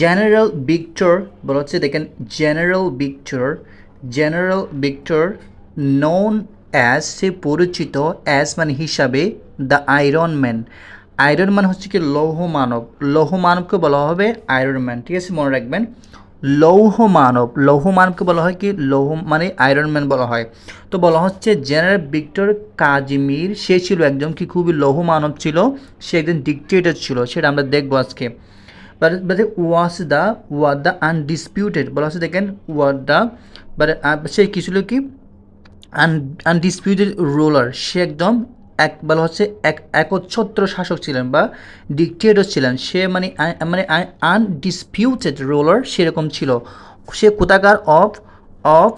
General Victor বলা হচ্ছে দেখেন general Victor general Victor known as সে পরিচিত অ্যাজ মানে হিসাবে the iron man iron man হচ্ছে কি লৌহ মানব। লৌহ মানবকে বলা হবে আয়রন ম্যান ঠিক আছে? মনে রাখবেন। লৌহ মানব, লৌহ মানবকে বলা হয় কি? লৌহ মানে আয়রন ম্যান বলা হয়। তো বলা হচ্ছে জেনারেল ভিক্টর কাজিমির সে ছিল একজন কি খুবই লৌহ মানব ছিল, সে একজন ডিকটেটর ছিল, সেটা আমরা দেখব আজকে। But was the was the undisputed. বলা হচ্ছে দেখেন was the, but সে কি ছিল কি? আনডিসপিউটেড রোলার সে একদম এক, বলা হচ্ছে এক, একচ্ছত্র শাসক ছিলেন বা ডিকটেটর ছিলেন। সে মানে মানে আনডিসপিউটেড রোলার সেরকম ছিল। সে কোথাকার? অফ অফ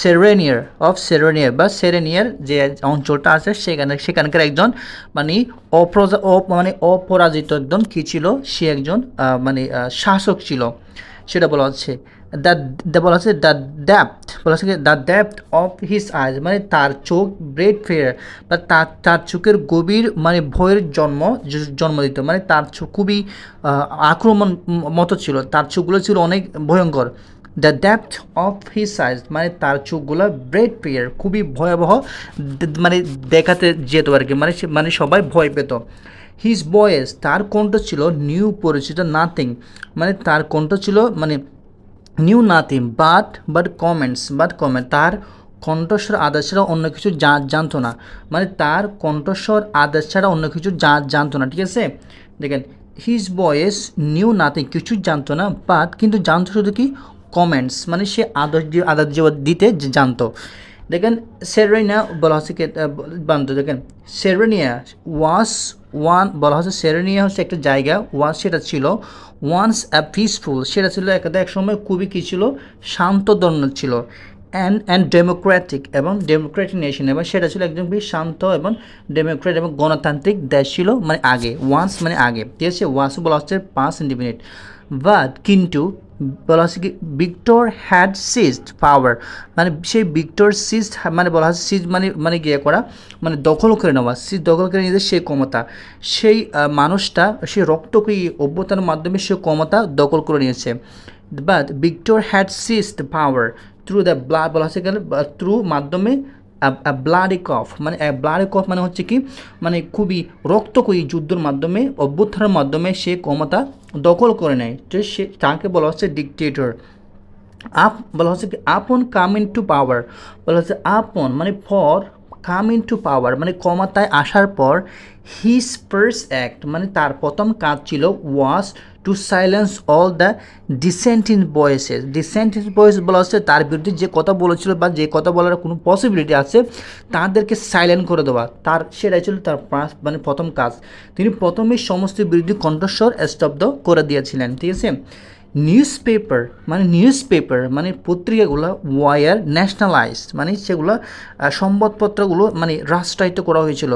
সেরেনিয়ার অফ সেরেনিয়ার বা সেরেনিয়ার যে অঞ্চলটা আছে, সেখানে, সেখানকার একজন মানে অপ্রজা মানে অপরাজিত একদম কী ছিল? সে একজন মানে শাসক ছিল। সেটা বলা হচ্ছে দ্য বলা হচ্ছে দ্য ড্যাপ্থ বলা হচ্ছে দ্য ড্যাপ্থ অফ হিস আইজ মানে তার চোখ ব্রেড ফেয়ার বা তার তার চোখের গভীর মানে ভয়ের জন্ম জন্ম দিত মানে তার চোখ খুবই আক্রমণ মতো ছিল। তার চোখগুলো ছিল অনেক ভয়ঙ্কর। The depth of his size মানে তার চোখগুলো ব্রেড পেয়ার খুবই ভয়াবহ মানে দেখাতে যেত আর কি মানে মানে সবাই ভয় পেত। হিজ বয়েস তার কণ্ঠ ছিল নিউ পরিচিত নাথিং মানে তার কণ্ঠ ছিল মানে new nothing but but comments but comment তার কণ্ঠস্বর আদার ছাড়া অন্য কিছু জানতো না। মানে তার কণ্ঠস্বর আদার ছাড়া অন্য কিছু জানতো না, ঠিক আছে? দেখেন হিজ বয়েস নিউ নাথিং কিছু জানতো না বাট কিন্তু জানতো শুধু কি? কমেন্টস মানে সে আদার যে দিতে জানতো। দেখেন সেরেনিয়া বলা হচ্ছে আহ, দেখেন সেরেনিয়া ওয়াস ওয়ান বলা হচ্ছে সেরেনিয়া হচ্ছে একটা জায়গা ওয়াস সেটা ছিল ওয়ান্স অ্যা পিসফুল সেটা ছিল একটা এক সময় খুবই কী ছিল শান্ত ধর্ম ছিল অ্যান্ড অ্যান্ড ডেমোক্রেটিক এবং ডেমোক্রেটিক নেশন এবং সেটা ছিল একদম বেশ শান্ত এবং ডেমোক্রেট এবং গণতান্ত্রিক দেশ ছিল মানে আগে ওয়ান্স মানে আগে ঠিক আছে ওয়ান্স বলা হচ্ছে পাঁচ ইন্ডিপেন্ডেন্ট বাট কিন্তু বলা হচ্ছে কি ভিক্টর হ্যাড সিজড পাওয়ার মানে সেই ভিক্টর সিজড মানে বলা হচ্ছে সিজ মানে মানে গিয়ে করা? মানে দখল করে নেওয়া। সিজ দখল করে নিতে সেই ক্ষমতা। সেই মানুষটা, সেই রক্তকে অভ্যতার মাধ্যমে সে ক্ষমতা দখল করে নিয়েছে। But Victor had seized power through the blood বলা হচ্ছে গেলে থ্রু মাধ্যমে ব্লাডি কফ মানে ব্লাডি কফ মানে হচ্ছে কি মানে খুবই রক্তকয়ী যুদ্ধের মাধ্যমে, অভ্যুত্থানের মাধ্যমে সে ক্ষমতা দখল করে নেয়। তো সে, তাকে বলা হচ্ছে ডিকটেটর আপ, বলা হচ্ছে কি, আপন কাম ইন টু পাওয়ার বলা হচ্ছে আপন মানে for come in to power মানে ক্ষমতায় আসার পর হিস ফার্স্ট অ্যাক্ট মানে তার প্রথম কাজ ছিল was to silence all the dissenting voices dissenting voices বলা হচ্ছে তার বিরুদ্ধে যে কথা বলেছিল বা যে কথা বলার কোনো পসিবিলিটি আছে, তাদেরকে সাইলেন্ট করে দেওয়া। তার, সেটাই ছিল তার মানে প্রথম কাজ। তিনি প্রথমেই সমস্ত বিরুদ্ধে কণ্ঠস্বর স্তব্ধ করে দিয়েছিলেন, ঠিক আছে? নিউজ পেপার মানে নিউজ পেপার মানে পত্রিকাগুলো ওয়ার ন্যাশনালাইজ মানে সেগুলো সংবাদপত্রগুলো মানে রাষ্ট্রায়ত্ত করা হয়েছিল।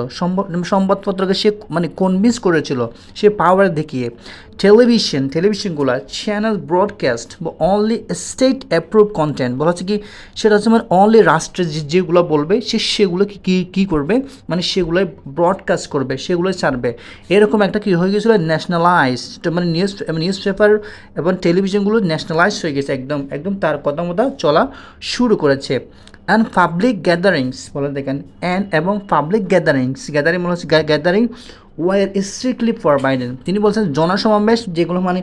সংবাদপত্রকে সে মানে কনভিন্স করেছিল, সে পাওয়ার দেখিয়ে। টেলিভিশন টেলিভিশনগুলো চ্যানেল ব্রডকাস্ট বা অনলি স্টেট অ্যাপ্রুভ কন্টেন্ট বলা হচ্ছে কি, সেটা হচ্ছে মানে অনলি রাষ্ট্রের যে, যেগুলো বলবে, সে সেগুলো কি, কী করবে মানে সেগুলোই ব্রডকাস্ট করবে, সেগুলোই ছাড়বে। এরকম একটা কী হয়ে গেছিল ন্যাশনালাইজ মানে নিউজ নিউজ পেপার এবং টেলিভিশনগুলো ন্যাশনালাইজ হয়ে গেছে, একদম একদম তার কথা মতো চলা শুরু করেছে। অ্যান্ড পাবলিক গ্যাদারিংস বলে দেখেন অ্যান্ড এবং পাবলিক গ্যাদারিংস গ্যাদারিং মনে হচ্ছে গ্যাদারিং ওয়ার স্ট্রিক্টলি ফরবাইডেন তিনি বলছেন জনসমাবেশ যেগুলো মানে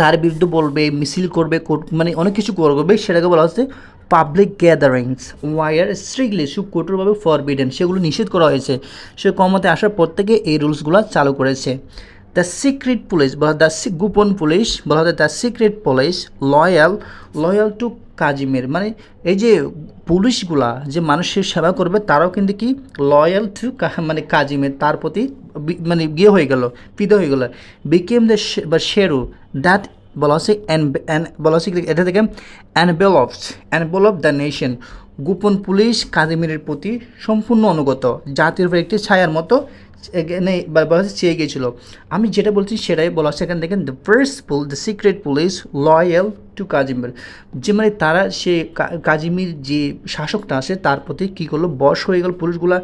তার বিরুদ্ধে বলবে, মিছিল করবে মানে অনেক কিছু করবে, সেটাকে বলা হচ্ছে পাবলিক গ্যাদারিংস ওয়ার স্ট্রিক্টলি সু, কঠোরভাবে ফরবিডেন সেগুলো নিষেধ করা হয়েছে। সে ক্ষমতায় আসার পর থেকে এই রুলসগুলো চালু করেছে। দ্য সিক্রেট পুলিশ বা দ্য গোপন পুলিশ বলা হয় the secret police loyal loyal to কাজিমের। মানে এই যে পুলিশগুলা যে মানুষের সেবা করবে, তারাও কিন্তু কি লয়াল টু মানে কাজিমের, তার প্রতি মানে গিয়ে হয়ে গেল ফিদে হয়ে গেল। বিকেম দ্য বা শেরু দ্যাট বলা হচ্ছে বলা হচ্ছে এটা থেকে অ্যানভেলপস অ্যানভেলপ দ্য নেশন গোপন পুলিশ কাজিমিরের প্রতি সম্পূর্ণ অনুগত, জাতির উপর একটি ছায়ার মতো এখানে বা- বলা চেয়ে গিয়েছিল আমি যেটা বলছি সেটাই বলা এখানে দেখেন the principal the secret police loyal to Kazimir যে মানে তারা সে কাজিমির যে শাসকটা আছে তার প্রতি কী করল বশ হয়ে গেল পুলিশগুলা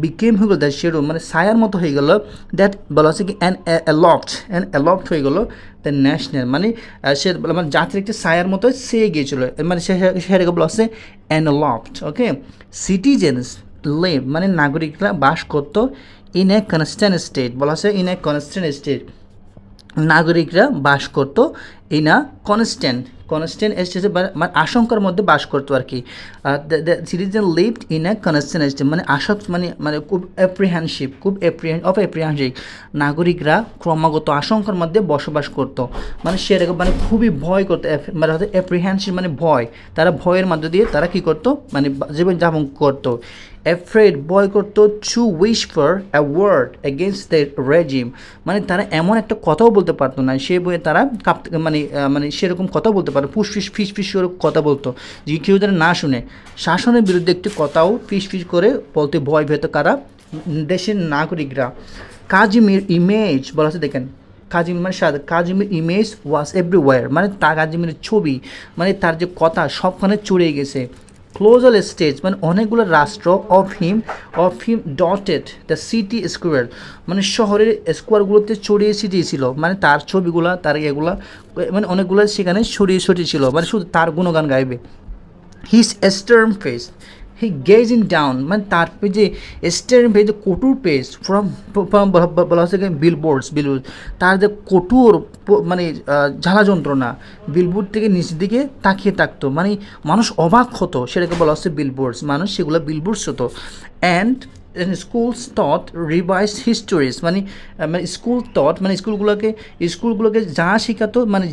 বিকেম হয়ে গেল দ্যাট সেরো মানে সায়ার মতো হয়ে গেল দ্যাট বলা হচ্ছে কি অ্যান অ্যালপ্ট অ্যান অ্যালপ্ট হয়ে গেল দ্য ন্যাশনাল মানে সে মানে জাতির একটি সায়ার মতো সে গিয়েছিল মানে সে- সেটাকে বলা হচ্ছে অ্যানলপ্ট ওকে সিটিজেন্স লিভ মানে নাগরিকরা বাস করত ইন এ কনস্ট্যান্ট স্টেট বলা হচ্ছে ইন এ কনস্ট্যান্ট স্টেট নাগরিকরা বাস করতো ইন আ কনস্ট্যান্ট কনস্ট্যান্ট স্টেটে মানে আশঙ্কার মধ্যে বাস করতো আর কি। Citizen lived in a constant state মানে আশক মানে মানে খুব অ্যাপ্রিহেনসিভ খুব অ্যাপ্রিহেন অফ অ্যাপ্রিহেনসিভ নাগরিকরা ক্রমাগত আশঙ্কার মধ্যে বসবাস করতো। মানে সেরকম মানে খুবই ভয় করতো মানে হচ্ছে অ্যাপ্রিহেনসিভ মানে ভয়। তারা ভয়ের মধ্য দিয়ে তারা কী করতো? মানে জীবনযাপন করতো। অ্যাফ্রেড ভয় করতো to wish for a word against the regime মানে তারা এমন একটা কথাও বলতে পারতো না। সে বইয়ে তারা কাঁপতে মানে আহ, মানে সেরকম কথা বলতে পারে পুষ ফিস ফিস ফিস কথা বলতো। যে কেউ যেন না শুনে। শাসনের বিরুদ্ধে একটি কথাও ফিস ফিস করে বলতে ভয় ভেত কারা? দেশের নাগরিকরা। কাজিমির ইমেজ বলা হচ্ছে দেখেন কাজিম মানে সাদ কাজিমের ইমেজ ওয়াজ এভরিওয়ার মানে তা কাজিমের ছবি মানে তার যে কথা সবখানে চড়ে গেছে। ক্লোজাল স্টেজ মানে অনেকগুলো রাষ্ট্র of him of him dotted the city square মানে শহরের স্কোয়ারগুলোতে ছড়িয়ে ছিটিয়েছিল মানে তার ছবিগুলা, তার এগুলা মানে অনেকগুলো সেখানে ছড়িয়ে ছড়িয়ে ছিল মানে শুধু তার গুণগান গাইবে। His stern face he gaze in down মানে তার পে যে স্টের পে যে কটুর পেজ ফ্রম ফ্রম বলা হচ্ছে বিলবোর্ডস বিলবোর্ড তার যে কটুর মানে ঝালা যন্ত্রণা বিলবোর্ড থেকে নিচের দিকে তাকিয়ে থাকতো। মানে মানুষ অবাক হতো। সেটাকে বলা হচ্ছে বিলবোর্ডস মানুষ সেগুলো বিলবোর্ডস হতো। And school taught revised histories মানে মানে স্কুল টট মানে স্কুলগুলোকে স্কুলগুলোকে যা শেখাতো মানে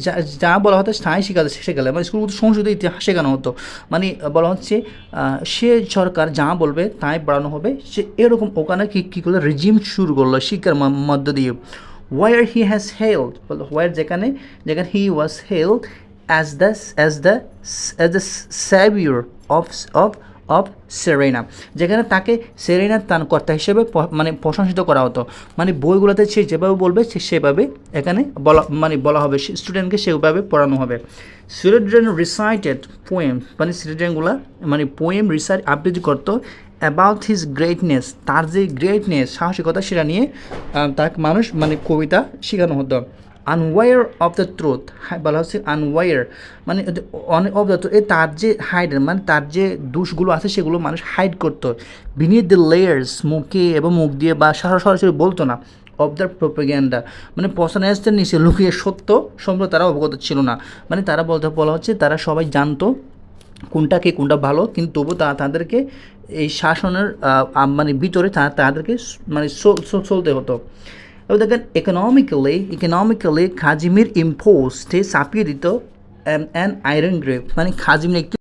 যা বলা হতো তাই শেখাতো শেখালে। মানে স্কুলগুলো সংসদে ইতিহাস শেখানো হতো। মানে বলা হচ্ছে সে সরকার যা বলবে তাই বাড়ানো হবে। সে এরকম ওখানে কী কী করল? রিজিম শুরু করল শিক্ষার মধ্য দিয়ে। War he has held war যেখানে যেখানে he was held as the as the as the saviour of of of Serena যেখানে তাকে সেরেনার তান কর্তা হিসেবে মানে প্রশংসিত করা হতো। মানে বইগুলোতে সে যেভাবে বলবে, সে সেভাবে এখানে বলা মানে বলা হবে। স্টুডেন্টকে সেভাবে পড়ানো হবে। চিলড্রেন রিসাইটেড পোয়েম মানে চিলড্রেনগুলো মানে পোয়েম রিসাইট আবৃত্তি করতো অ্যাবাউট হিজ গ্রেটনেস তার যে গ্রেটনেস সাহসিকতা, সেটা নিয়ে তাকে মানুষ মানে কবিতা শেখানো হতো। আনওয়ার অফ দ্য ট্রুথ বলা হচ্ছে আনওয়ার মানে অনেক অফ দ্য ট্রুথ তার যে হাইড মানে তার যে দোষগুলো আছে সেগুলো মানুষ হাইড করতো। বিনিথ দ্য লেয়ার্স মুখে এবং মুখ দিয়ে বা সরা- সরাসরি বলতো না। অফ দ্য প্রোপাগ্যান্ডা মানে পসানায়াসদের নিচে লুকিয়ে সত্য সম্পর্কে তারা অবগত ছিল না। মানে তারা বলতে, বলা হচ্ছে তারা সবাই জানতো কোনটা কে কোনটা ভালো, কিন্তু তবু তা, তাদেরকে এই শাসনের মানে ভিতরে তাদেরকে মানে চল- চল- চলতে হতো। এবার দেখেন ইকোনমিক্যালি ইকোনমিক্যালি খাজিমির ইম্পোস্টে চাপিয়ে দিত অ্যান আয়রন গ্রেপ মানে খাজিমির একটি